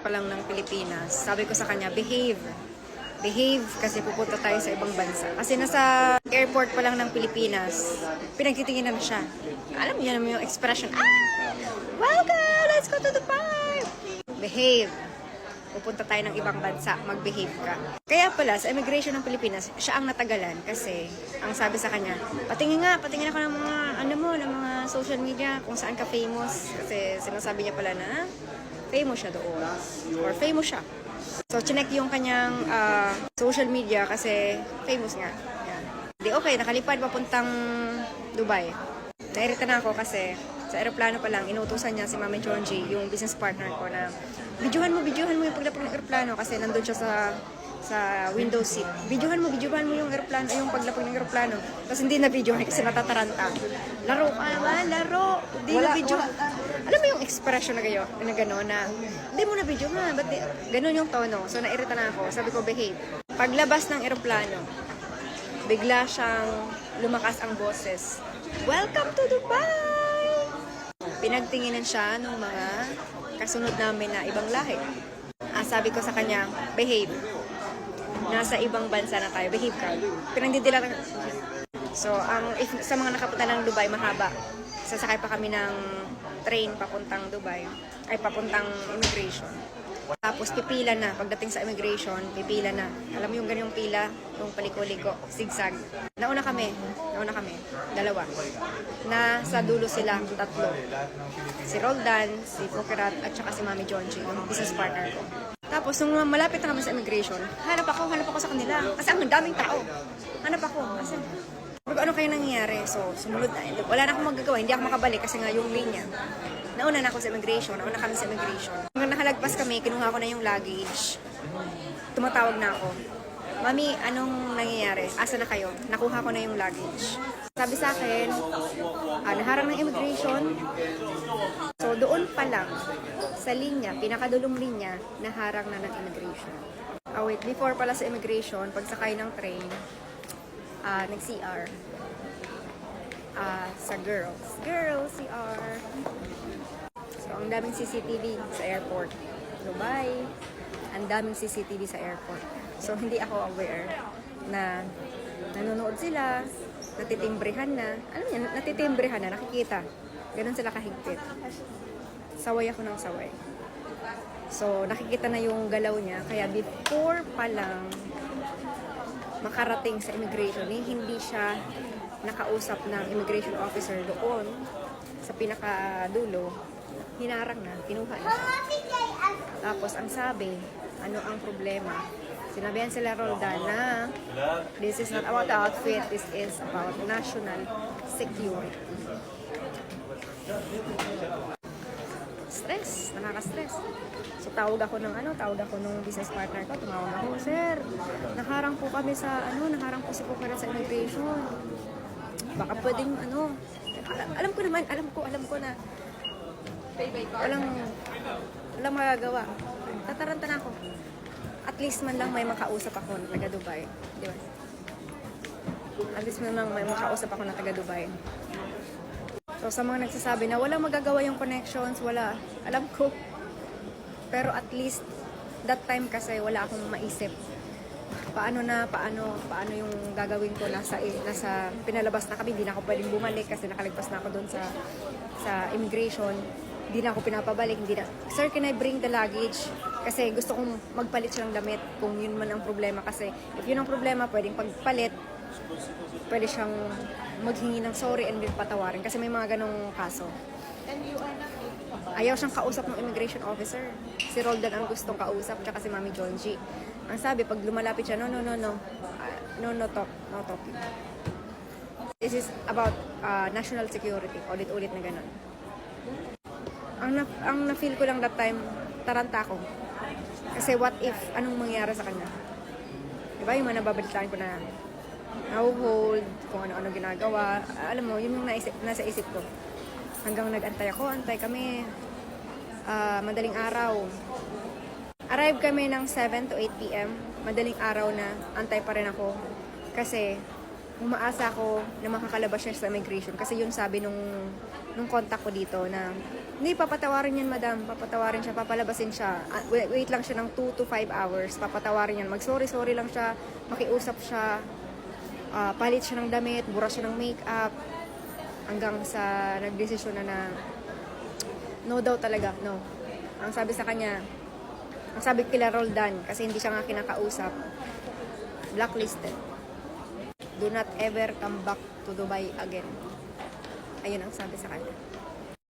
pa lang ng Pilipinas, sabi ko sa kanya, behave. Behave kasi pupunta tayo sa ibang bansa. Kasi nasa airport pa lang ng Pilipinas, pinagtitinginan na siya. Alam niyo naman yung expression, ah! Welcome! Let's go to Dubai! Behave. Pupunta tayo ng ibang bansa, mag-behave ka. Kaya pala, sa immigration ng Pilipinas, siya ang natagalan kasi ang sabi sa kanya, patingin nga, patingin ako ng mga, ano mo, ng mga social media, kung saan ka famous. Kasi sinasabi niya pala na, famous siya doon. Or famous siya. So, chinek yung kanyang ah, social media kasi famous nga. Yan. Di okay, nakalipad papuntang Dubai. Nairita na ako kasi sa aeroplano pa lang, inutusan niya si Mami Chonji, yung business partner ko na videohan mo, videohan mo yung paglapag ng aeroplano kasi nandun siya sa sa window seat. Videohan mo, videohan mo yung aeroplano, yung paglapag ng aeroplano. Tapos hindi na videohan kasi natataranta. Laro ka naman, laro. Hindi na video. Yung expression na gayo, na gano'n na, hindi mo na video nga, ba't di- ganun yung tono. So nairita na ako, sabi ko behave. Paglabas ng aeroplano, bigla siyang lumakas ang boses. Welcome to Dubai! Pinagtinginan siya ng mga kasunod namin na ibang lahi. Ah, sabi ko sa kanya, behave. Nasa ibang bansa na tayo, behave ka. Pinagdidila So, ang if, sa mga nakapunta ng Dubai, mahaba. Sasakay pa kami ng train papuntang Dubai. Ay, papuntang immigration. Tapos pipila na. Pagdating sa immigration, pipila na. Alam mo yung ganyong pila, yung paliko-liko, zigzag. Nauna kami. Nauna kami. Dalawa. Na sa dulo sila, tatlo. Si Roldan, si Pukirat, at saka si Mami Jonji, yung business partner ko. Tapos, nung malapit na kami sa immigration, hanap ako, hanap ako sa kanila. Kasi ang daming tao. Hanap ako. Kasi, ko, ano kaya nangyayari? So, sumunod na. Wala na akong magagawa. Hindi ako makabalik kasi nga yung linya. Nauna na ako sa immigration. Nauna kami sa immigration. Nung nakalagpas kami, kinuha ko na yung luggage. Tumatawag na ako. Mami, anong nangyayari? Asa na kayo? Nakuha ko na yung luggage. Sabi sa akin, ah, naharang ng immigration. So, doon pa lang, sa linya, pinakadulong linya, naharang na ng immigration. Ah, wait, before pala sa immigration, pagsakay ng train, ah, nag-CR. Ah, sa girls. Girls, CR. So, ang daming CCTV sa airport. Dubai, ang daming CCTV sa airport. So, hindi ako aware na nanonood sila, natitimbrehan na. Alam niya, natitimbrehan na, nakikita. Ganun sila kahigpit. Saway ako ng saway. So, nakikita na yung galaw niya. Kaya before pa lang makarating sa immigration, eh, hindi siya nakausap ng immigration officer doon sa pinakadulo. Hinarang na, kinuha na. Tapos ang sabi, ano ang problema? Sinabihan sila Roldan na this is not about the outfit, this is about national security. Stress, nakaka-stress. So tawag ako ng ano, tawag ako ng business partner ko, tumawag ako, Sir, naharang po kami sa ano, naharang po si Pukara sa immigration. Baka pwedeng ano, alam, alam ko naman, alam ko, alam ko na walang walang magagawa. Tataranta na ako. At least man lang may makausap ako na taga Dubai. Di ba? At least man lang may makausap ako na taga Dubai. So sa mga nagsasabi na walang magagawa yung connections, wala. Alam ko. Pero at least that time kasi wala akong maisip. Paano na, paano, paano yung gagawin ko nasa, nasa pinalabas na kami, hindi na ako pwedeng bumalik kasi nakaligpas na ako doon sa, sa immigration. Hindi na ako pinapabalik, hindi na, Sir, can I bring the luggage? Kasi gusto kong magpalit siya ng damit kung yun man ang problema. Kasi if yun ang problema, pwedeng pagpalit, pwede siyang maghingi ng sorry and then patawarin kasi may mga ganong kaso. Ayaw siyang kausap ng immigration officer. Si Roldan ang gustong kausap, tsaka si Mami Jonji. Ang sabi, pag lumalapit siya, no, no, no, no. Ah, no, no talk. No talking. This is about ah, national security. Ulit-ulit na ganon. Ang, na, ang na-feel ko lang that time, taranta ako. Kasi what if, anong mangyari sa kanya? Diba yung mga nababalitaan ko na hold kung ano-ano ginagawa. Alam mo, yun yung naisip, nasa isip ko. Hanggang nag-antay ako, antay kami. Ah, madaling araw. Arrive kami ng 7 to 8 p.m. Madaling araw na, antay pa rin ako. Kasi, umaasa ako na makakalabas siya sa immigration kasi yun sabi nung nung contact ko dito na hindi papatawarin yan madam papatawarin siya papalabasin siya Ah, wait, wait lang siya ng 2 to 5 hours papatawarin yan mag sorry sorry lang siya makiusap siya ah, palit siya ng damit bura siya ng makeup hanggang sa nagdesisyon na na no daw talaga no ang sabi sa kanya ang sabi kila Roldan kasi hindi siya nga kinakausap blacklisted do not ever come back to Dubai again. Ayun ang sabi sa kanya.